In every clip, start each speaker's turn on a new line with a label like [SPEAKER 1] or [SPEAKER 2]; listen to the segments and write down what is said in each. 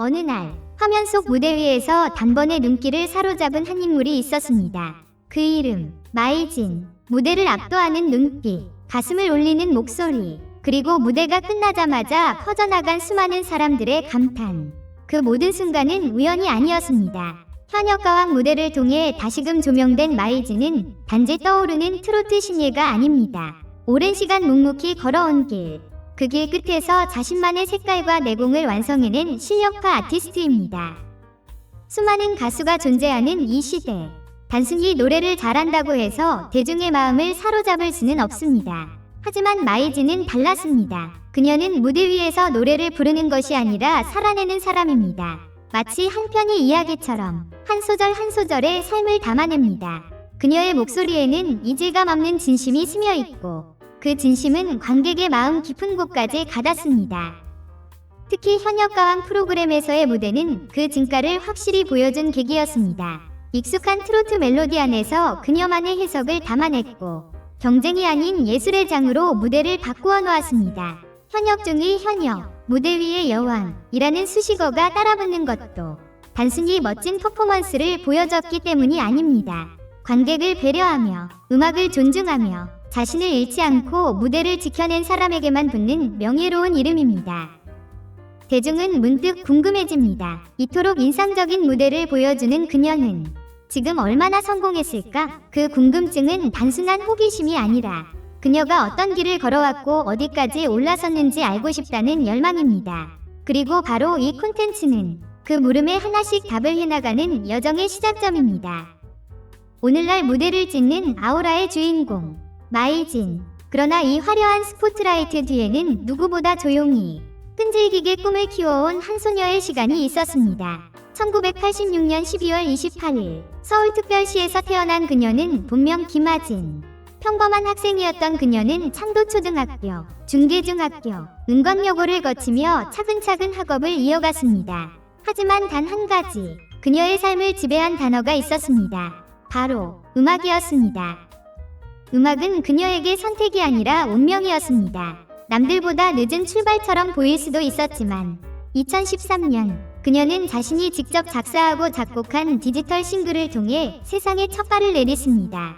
[SPEAKER 1] 어느 날 화면 속 무대 위에서 단번에 눈길을 사로잡은 한 인물이 있었습니다. 그 이름 마이진. 무대를 압도하는 눈빛, 가슴을 울리는 목소리, 그리고 무대가 끝나자마자 퍼져나간 수많은 사람들의 감탄. 그 모든 순간은 우연이 아니었습니다. 현역가왕 무대를 통해 다시금 조명된 마이즈는 단지 떠오르는 트로트 신예가 아닙니다. 오랜 시간 묵묵히 걸어온 길. 그 길 끝에서 자신만의 색깔과 내공을 완성해낸 실력파 아티스트입니다. 수많은 가수가 존재하는 이 시대. 단순히 노래를 잘한다고 해서 대중의 마음을 사로잡을 수는 없습니다. 하지만 마이즈는 달랐습니다. 그녀는 무대 위에서 노래를 부르는 것이 아니라 살아내는 사람입니다. 마치 한 편의 이야기처럼 한 소절 한 소절의 삶을 담아냅니다. 그녀의 목소리에는 이질감 없는 진심이 스며 있고 그 진심은 관객의 마음 깊은 곳까지 가닿습니다. 특히 현역 가왕 프로그램에서의 무대는 그 진가를 확실히 보여준 계기였습니다. 익숙한 트로트 멜로디 안에서 그녀만의 해석을 담아냈고 경쟁이 아닌 예술의 장으로 무대를 바꾸어 놓았습니다. 현역 중의 현역, 무대 위의 여왕이라는 수식어가 따라붙는 것도 단순히 멋진 퍼포먼스를 보여줬기 때문이 아닙니다. 관객을 배려하며 음악을 존중하며 자신을 잃지 않고 무대를 지켜낸 사람에게만 붙는 명예로운 이름입니다. 대중은 문득 궁금해집니다. 이토록 인상적인 무대를 보여주는 그녀는 지금 얼마나 성공했을까? 그 궁금증은 단순한 호기심이 아니라 그녀가 어떤 길을 걸어왔고 어디까지 올라섰는지 알고 싶다는 열망입니다. 그리고 바로 이 콘텐츠는 그 물음에 하나씩 답을 해나가는 여정의 시작점입니다. 오늘날 무대를 짓는 아우라의 주인공, 마이진. 그러나 이 화려한 스포트라이트 뒤에는 누구보다 조용히 끈질기게 꿈을 키워온 한 소녀의 시간이 있었습니다. 1986년 12월 28일 서울특별시에서 태어난 그녀는 본명 김아진. 평범한 학생이었던 그녀는 창도초등학교, 중계중학교, 은광여고를 거치며 차근차근 학업을 이어갔습니다. 하지만 단 한 가지, 그녀의 삶을 지배한 단어가 있었습니다. 바로 음악이었습니다. 음악은 그녀에게 선택이 아니라 운명이었습니다. 남들보다 늦은 출발처럼 보일 수도 있었지만 2013년 그녀는 자신이 직접 작사하고 작곡한 디지털 싱글을 통해 세상에 첫 발을 내딛습니다.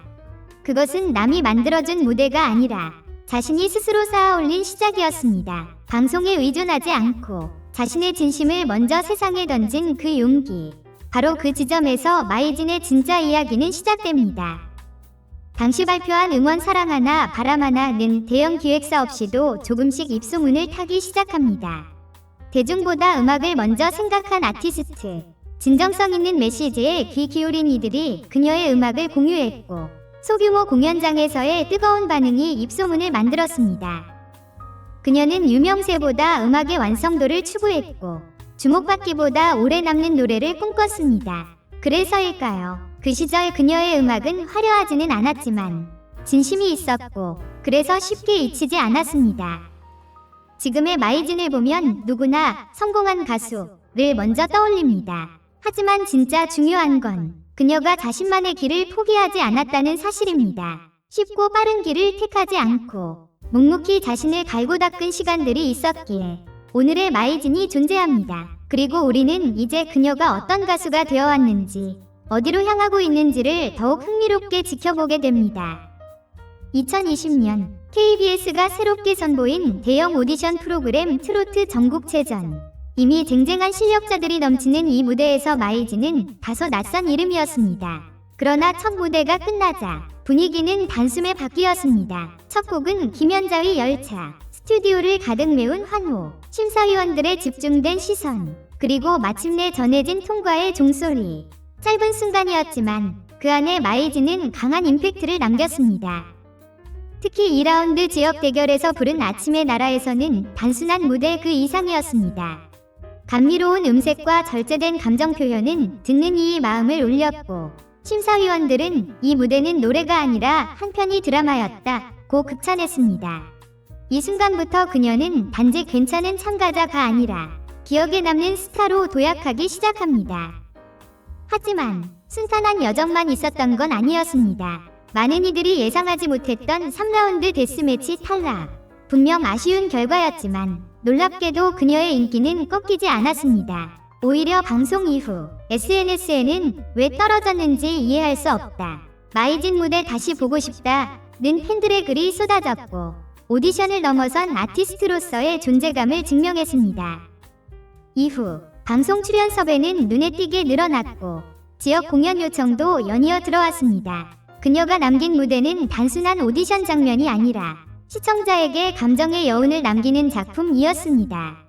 [SPEAKER 1] 그것은 남이 만들어준 무대가 아니라 자신이 스스로 쌓아 올린 시작이었습니다. 방송에 의존하지 않고 자신의 진심을 먼저 세상에 던진 그 용기. 바로 그 지점에서 마이진의 진짜 이야기는 시작됩니다. 당시 발표한 응원 사랑하나 바람하나는 대형 기획사 없이도 조금씩 입소문을 타기 시작합니다. 대중보다 음악을 먼저 생각한 아티스트, 진정성 있는 메시지에 귀 기울인 이들이 그녀의 음악을 공유했고 소규모 공연장에서의 뜨거운 반응이 입소문을 만들었습니다. 그녀는 유명세보다 음악의 완성도를 추구했고 주목받기보다 오래 남는 노래를 꿈꿨습니다. 그래서일까요? 그 시절 그녀의 음악은 화려하지는 않았지만 진심이 있었고 그래서 쉽게 잊히지 않았습니다. 지금의 마이진을 보면 누구나 성공한 가수를 먼저 떠올립니다. 하지만 진짜 중요한 건 그녀가 자신만의 길을 포기하지 않았다는 사실입니다. 쉽고 빠른 길을 택하지 않고 묵묵히 자신을 갈고 닦은 시간들이 있었기에 오늘의 마이진이 존재합니다. 그리고 우리는 이제 그녀가 어떤 가수가 되어 왔는지 어디로 향하고 있는지를 더욱 흥미롭게 지켜보게 됩니다. 2020년 KBS가 새롭게 선보인 대형 오디션 프로그램 트로트 전국체전. 이미 쟁쟁한 실력자들이 넘치는 이 무대에서 마이즈는 다소 낯선 이름이었습니다. 그러나 첫 무대가 끝나자 분위기는 단숨에 바뀌었습니다. 첫 곡은 김연자의 열차, 스튜디오를 가득 메운 환호, 심사위원들의 집중된 시선, 그리고 마침내 전해진 통과의 종소리. 짧은 순간이었지만 그 안에 마이즈는 강한 임팩트를 남겼습니다. 특히 2라운드 지역 대결에서 부른 아침의 나라에서는 단순한 무대 그 이상이었습니다. 감미로운 음색과 절제된 감정 표현은 듣는 이의 마음을 울렸고 심사위원들은 이 무대는 노래가 아니라 한편의 드라마였다 고 극찬했습니다. 이 순간부터 그녀는 단지 괜찮은 참가자가 아니라 기억에 남는 스타로 도약하기 시작합니다. 하지만 순탄한 여정만 있었던 건 아니었습니다. 많은 이들이 예상하지 못했던 3라운드 데스매치 탈락. 분명 아쉬운 결과였지만 놀랍게도 그녀의 인기는 꺾이지 않았습니다. 오히려 방송 이후 SNS에는 왜 떨어졌는지 이해할 수 없다. 마이진 무대 다시 보고 싶다. 는 팬들의 글이 쏟아졌고 오디션을 넘어선 아티스트로서의 존재감을 증명했습니다. 이후 방송 출연 섭외는 눈에 띄게 늘어났고 지역 공연 요청도 연이어 들어왔습니다. 그녀가 남긴 무대는 단순한 오디션 장면이 아니라 시청자에게 감정의 여운을 남기는 작품이었습니다.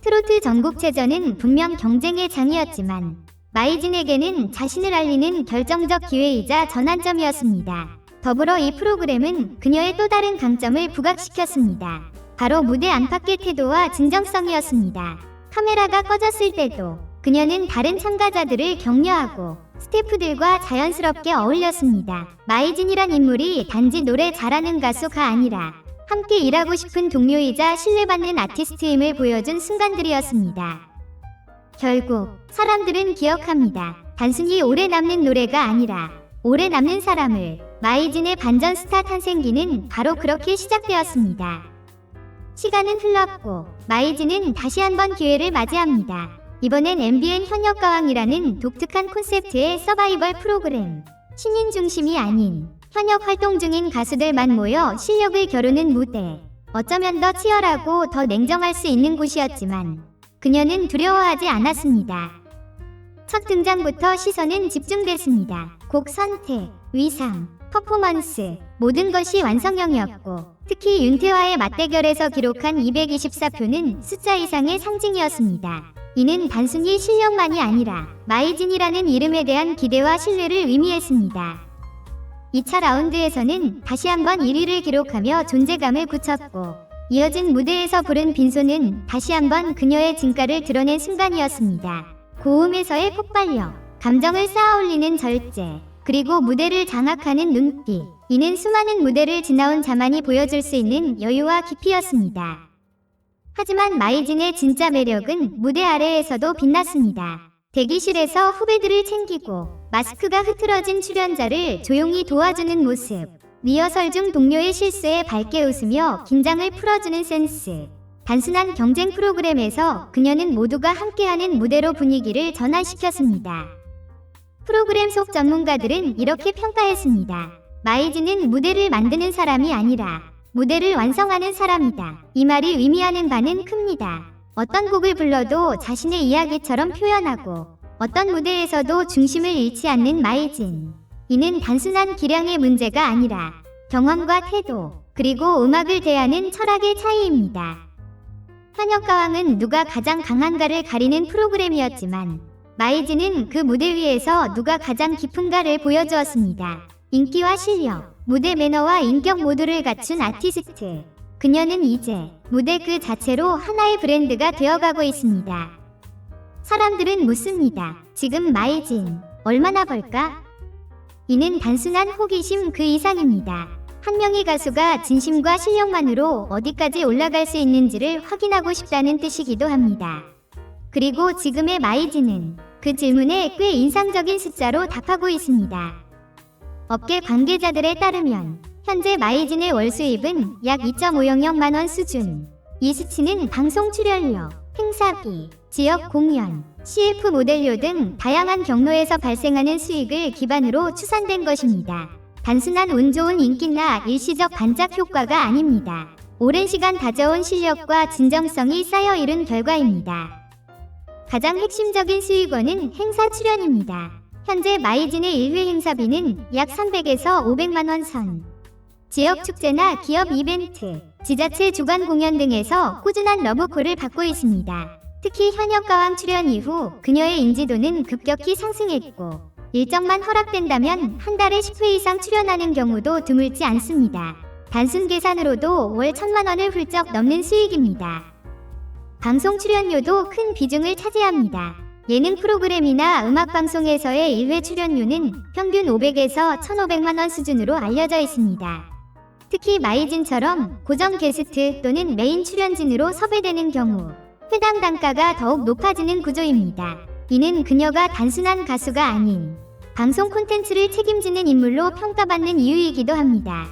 [SPEAKER 1] 트로트 전국체전은 분명 경쟁의 장이었지만 마이진에게는 자신을 알리는 결정적 기회이자 전환점이었습니다. 더불어 이 프로그램은 그녀의 또 다른 강점을 부각시켰습니다. 바로 무대 안팎의 태도와 진정성이었습니다. 카메라가 꺼졌을 때도 그녀는 다른 참가자들을 격려하고 스태프들과 자연스럽게 어울렸습니다. 마이진이란 인물이 단지 노래 잘하는 가수가 아니라 함께 일하고 싶은 동료이자 신뢰받는 아티스트임을 보여준 순간들이었습니다. 결국 사람들은 기억합니다. 단순히 오래 남는 노래가 아니라 오래 남는 사람을 마이진의 반전 스타 탄생기는 바로 그렇게 시작되었습니다. 시간은 흘렀고 마이진은 다시 한번 기회를 맞이합니다. 이번엔 MBN 현역가왕이라는 독특한 콘셉트의 서바이벌 프로그램. 신인 중심이 아닌 현역 활동 중인 가수들만 모여 실력을 겨루는 무대. 어쩌면 더 치열하고 더 냉정할 수 있는 곳이었지만 그녀는 두려워하지 않았습니다. 첫 등장부터 시선은 집중됐습니다. 곡 선택, 위상, 퍼포먼스, 모든 것이 완성형이었고 특히 윤태화의 맞대결에서 기록한 224표는 숫자 이상의 상징이었습니다. 이는 단순히 실력만이 아니라 마이진이라는 이름에 대한 기대와 신뢰를 의미했습니다. 2차 라운드에서는 다시 한번 1위를 기록하며 존재감을 굳혔고 이어진 무대에서 부른 빈소는 다시 한번 그녀의 진가를 드러낸 순간이었습니다. 고음에서의 폭발력, 감정을 쌓아올리는 절제, 그리고 무대를 장악하는 눈빛. 이는 수많은 무대를 지나온 자만이 보여줄 수 있는 여유와 깊이였습니다. 하지만 마이진의 진짜 매력은 무대 아래에서도 빛났습니다. 대기실에서 후배들을 챙기고 마스크가 흐트러진 출연자를 조용히 도와주는 모습. 리허설 중 동료의 실수에 밝게 웃으며 긴장을 풀어주는 센스. 단순한 경쟁 프로그램에서 그녀는 모두가 함께하는 무대로 분위기를 전환시켰습니다. 프로그램 속 전문가들은 이렇게 평가했습니다. 마이즈는 무대를 만드는 사람이 아니라 무대를 완성하는 사람이다. 이 말이 의미하는 바는 큽니다. 어떤 곡을 불러도 자신의 이야기처럼 표현하고 어떤 무대에서도 중심을 잃지 않는 마이진. 이는 단순한 기량의 문제가 아니라 경험과 태도, 그리고 음악을 대하는 철학의 차이입니다. 현역 가왕은 누가 가장 강한가를 가리는 프로그램이었지만 마이즈는 그 무대 위에서 누가 가장 깊은가를 보여주었습니다. 인기와 실력, 무대 매너와 인격 모두를 갖춘 아티스트. 그녀는 이제 무대 그 자체로 하나의 브랜드가 되어가고 있습니다. 사람들은 묻습니다. 지금 마이진 얼마나 벌까? 이는 단순한 호기심 그 이상입니다. 한 명의 가수가 진심과 실력만으로 어디까지 올라갈 수 있는지를 확인하고 싶다는 뜻이기도 합니다. 그리고 지금의 마이진은 그 질문에 꽤 인상적인 숫자로 답하고 있습니다. 업계 관계자들에 따르면 현재 마이진의 월 수입은 약 2.5영만 원 수준. 이 수치는 방송 출연료, 행사비, 지역 공연, CF 모델료 등 다양한 경로에서 발생하는 수익을 기반으로 추산된 것입니다. 단순한 운 좋은 인기나 일시적 반짝 효과가 아닙니다. 오랜 시간 다져온 실력과 진정성이 쌓여 이룬 결과입니다. 가장 핵심적인 수익원은 행사 출연입니다. 현재 마이진의 1회 행사비는 약 300에서 500만 원 선. 지역 축제나 기업 이벤트, 지자체 주간 공연 등에서 꾸준한 러브콜을 받고 있습니다. 특히 현역 가왕 출연 이후 그녀의 인지도는 급격히 상승했고 일정만 허락된다면 한 달에 10회 이상 출연하는 경우도 드물지 않습니다. 단순 계산으로도 월 1000만 원을 훌쩍 넘는 수익입니다. 방송 출연료도 큰 비중을 차지합니다. 예능 프로그램이나 음악 방송에서의 1회 출연료는 평균 500에서 1,500만 원 수준으로 알려져 있습니다. 특히 마이진처럼 고정 게스트 또는 메인 출연진으로 섭외되는 경우 회당 단가가 더욱 높아지는 구조입니다. 이는 그녀가 단순한 가수가 아닌 방송 콘텐츠를 책임지는 인물로 평가받는 이유이기도 합니다.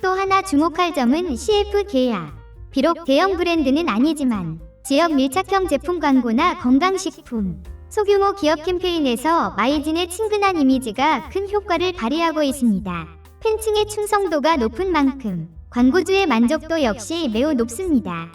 [SPEAKER 1] 또 하나 주목할 점은 CF 계약. 비록 대형 브랜드는 아니지만 지역 밀착형 제품 광고나 건강식품, 소규모 기업 캠페인에서 마이진의 친근한 이미지가 큰 효과를 발휘하고 있습니다. 팬층의 충성도가 높은 만큼 광고주의 만족도 역시 매우 높습니다.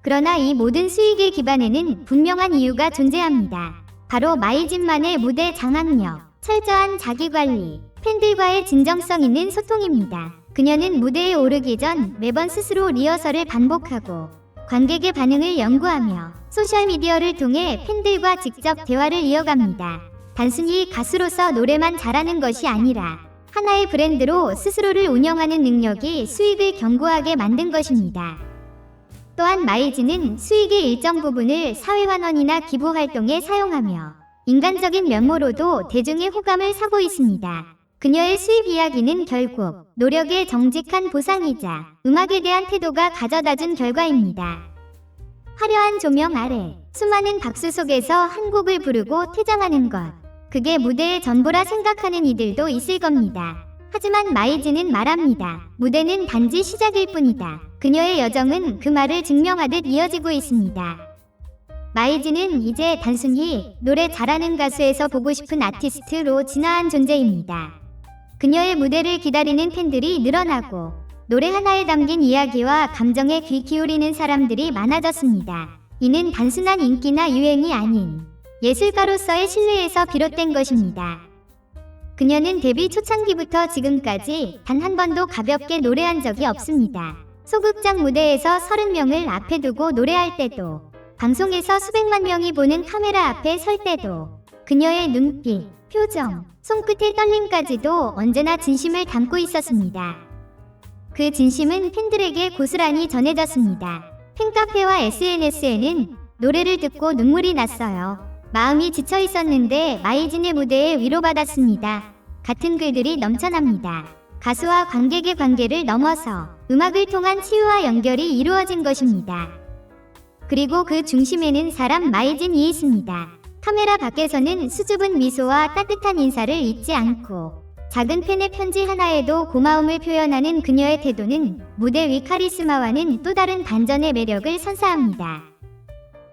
[SPEAKER 1] 그러나 이 모든 수익의 기반에는 분명한 이유가 존재합니다. 바로 마이진만의 무대 장악력, 철저한 자기관리, 팬들과의 진정성 있는 소통입니다. 그녀는 무대에 오르기 전 매번 스스로 리허설을 반복하고 관객의 반응을 연구하며 소셜미디어를 통해 팬들과 직접 대화를 이어갑니다. 단순히 가수로서 노래만 잘하는 것이 아니라 하나의 브랜드로 스스로를 운영하는 능력이 수익을 견고하게 만든 것입니다. 또한 마이즈는 수익의 일정 부분을 사회환원이나 기부 활동에 사용하며 인간적인 면모로도 대중의 호감을 사고 있습니다. 그녀의 수입 이야기는 결국 노력의 정직한 보상이자 음악에 대한 태도가 가져다준 결과입니다. 화려한 조명 아래 수많은 박수 속에서 한 곡을 부르고 퇴장하는 것. 그게 무대의 전부라 생각하는 이들도 있을 겁니다. 하지만 마이즈는 말합니다. 무대는 단지 시작일 뿐이다. 그녀의 여정은 그 말을 증명하듯 이어지고 있습니다. 마이즈는 이제 단순히 노래 잘하는 가수에서 보고 싶은 아티스트로 진화한 존재입니다. 그녀의 무대를 기다리는 팬들이 늘어나고 노래 하나에 담긴 이야기와 감정에 귀 기울이는 사람들이 많아졌습니다. 이는 단순한 인기나 유행이 아닌 예술가로서의 신뢰에서 비롯된 것입니다. 그녀는 데뷔 초창기부터 지금까지 단 한 번도 가볍게 노래한 적이 없습니다. 소극장 무대에서 30명을 앞에 두고 노래할 때도, 방송에서 수백만 명이 보는 카메라 앞에 설 때도, 그녀의 눈빛, 표정, 손끝의 떨림까지도 언제나 진심을 담고 있었습니다. 그 진심은 팬들에게 고스란히 전해졌습니다. 팬카페와 SNS에는 노래를 듣고 눈물이 났어요. 마음이 지쳐 있었는데 마이진의 무대에 위로받았습니다. 같은 글들이 넘쳐납니다. 가수와 관객의 관계를 넘어서 음악을 통한 치유와 연결이 이루어진 것입니다. 그리고 그 중심에는 사람 마이진이 있습니다. 카메라 밖에서는 수줍은 미소와 따뜻한 인사를 잊지 않고 작은 팬의 편지 하나에도 고마움을 표현하는 그녀의 태도는 무대 위 카리스마와는 또 다른 반전의 매력을 선사합니다.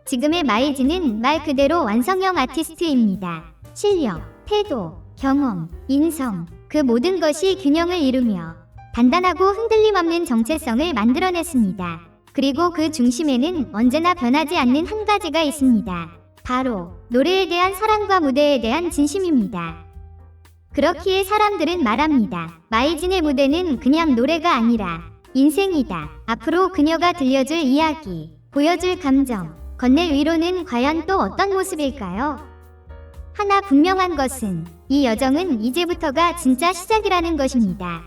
[SPEAKER 1] 지금의 마이즈는 말 그대로 완성형 아티스트입니다. 실력, 태도, 경험, 인성, 그 모든 것이 균형을 이루며 단단하고 흔들림 없는 정체성을 만들어냈습니다. 그리고 그 중심에는 언제나 변하지 않는 한 가지가 있습니다. 바로 노래에 대한 사랑과 무대에 대한 진심입니다. 그렇기에 사람들은 말합니다. 마이진의 무대는 그냥 노래가 아니라 인생이다. 앞으로 그녀가 들려줄 이야기, 보여줄 감정, 건넬 위로는 과연 또 어떤 모습일까요? 하나 분명한 것은 이 여정은 이제부터가 진짜 시작이라는 것입니다.